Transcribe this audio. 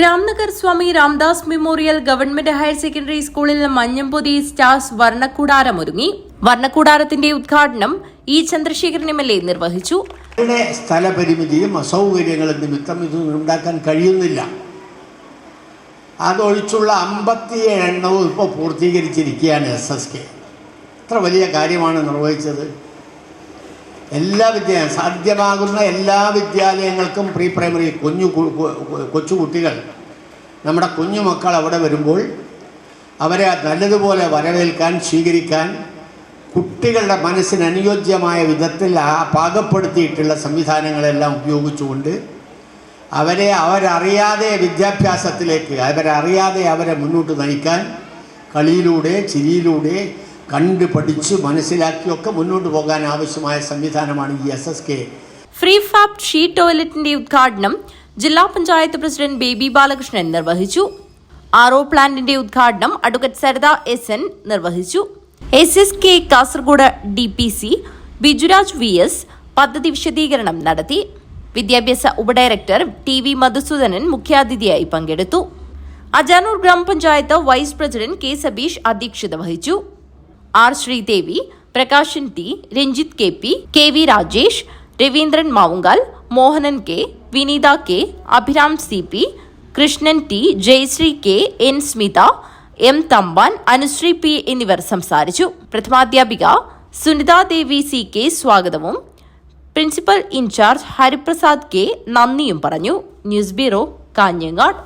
Ramnagar Swami Ramdas memorial government higher secondary സ്കൂളിൽ Manjampothi stars വർണക്കൂടാരമൊരുങ്ങി വർണക്കൂടാരത്തിന്റെ ഉദ്ഘാടനം E Chandrasekharan M L A നിർവഹിച്ചു. സ്ഥലപരിമിതിയും അസൗകര്യങ്ങളും നിമിത്തം ഇത് ഉണ്ടാക്കാൻ കഴിയുന്നില്ല. അതൊഴിച്ചുള്ള അമ്പത്തിയേഴ് എണ്ണവും ഇപ്പോൾ പൂർത്തീകരിച്ചിരിക്കുകയാണ് എസ് എസ് കെ. എത്ര വലിയ കാര്യമാണ് നിർവഹിച്ചത്. എല്ലാ വിദ്യ സാധ്യമാകുന്ന എല്ലാ വിദ്യാലയങ്ങൾക്കും പ്രീ പ്രൈമറി കുഞ്ഞു കു- കു- കുട്ടികൾ നമ്മുടെ കുഞ്ഞു മക്കൾ അവിടെ വരുമ്പോൾ അവരെ നല്ലതുപോലെ വരവേൽക്കാൻ സ്വീകരിക്കാൻ കുട്ടികളുടെ മനസ്സിന് അനുയോജ്യമായ വിധത്തിൽ ആ പാകപ്പെടുത്തിയിട്ടുള്ള സംവിധാനങ്ങളെല്ലാം ഉപയോഗിച്ചുകൊണ്ട് അവരെ അവരറിയാതെ വിദ്യാഭ്യാസത്തിലേക്ക് അവരറിയാതെ അവരെ മുന്നോട്ട് നയിക്കാൻ കളിയിലൂടെ ചിരിയിലൂടെ കണ്ട് പഠിച്ച് മനസ്സിലാക്കിയൊക്കെ മുന്നോട്ട് പോകാൻ ആവശ്യമായ സംവിധാനമാണ് ഈ S S K free fab she ടോയ്ലറ്റിന്റെ ഉദ്ഘാടനം ജില്ലാ പഞ്ചായത്ത് പ്രസിഡന്റ് ബേബി ബാലകൃഷ്ണൻ നിർവഹിച്ചു. ഒ പ്ലാന്റിന്റെ ഉദ്ഘാടനം അഡ്വക്കറ്റ് സരിത എസ് എൻ നിർവഹിച്ചു. S S K Kasaragod D P C Bijuraj V S പദ്ധതി വിശദീകരണം നടത്തി. വിദ്യാഭ്യാസ ഉപഡയറക്ടർ ടി വി മധുസൂദനൻ മുഖ്യാതിഥിയായി പങ്കെടുത്തു. അജാനൂർ ഗ്രാമപഞ്ചായത്ത് വൈസ് പ്രസിഡന്റ് കെ സബീഷ് അധ്യക്ഷത വഹിച്ചു. R Sreedevi Prakashan T Ranjith K P K V Rajesh Raveendran Mavungal Mohanan K Vineetha K Abhiram C P Krishnan T Jayasree K N Smitha M Thampan Anusree P എന്നിവർ സംസാരിച്ചു. പ്രഥമാധ്യാപിക Sunitha Devi C K സ്വാഗതവും. Principal in charge Hariprasad K നന്ദിയും പറഞ്ഞു. News bureau Kanhangad.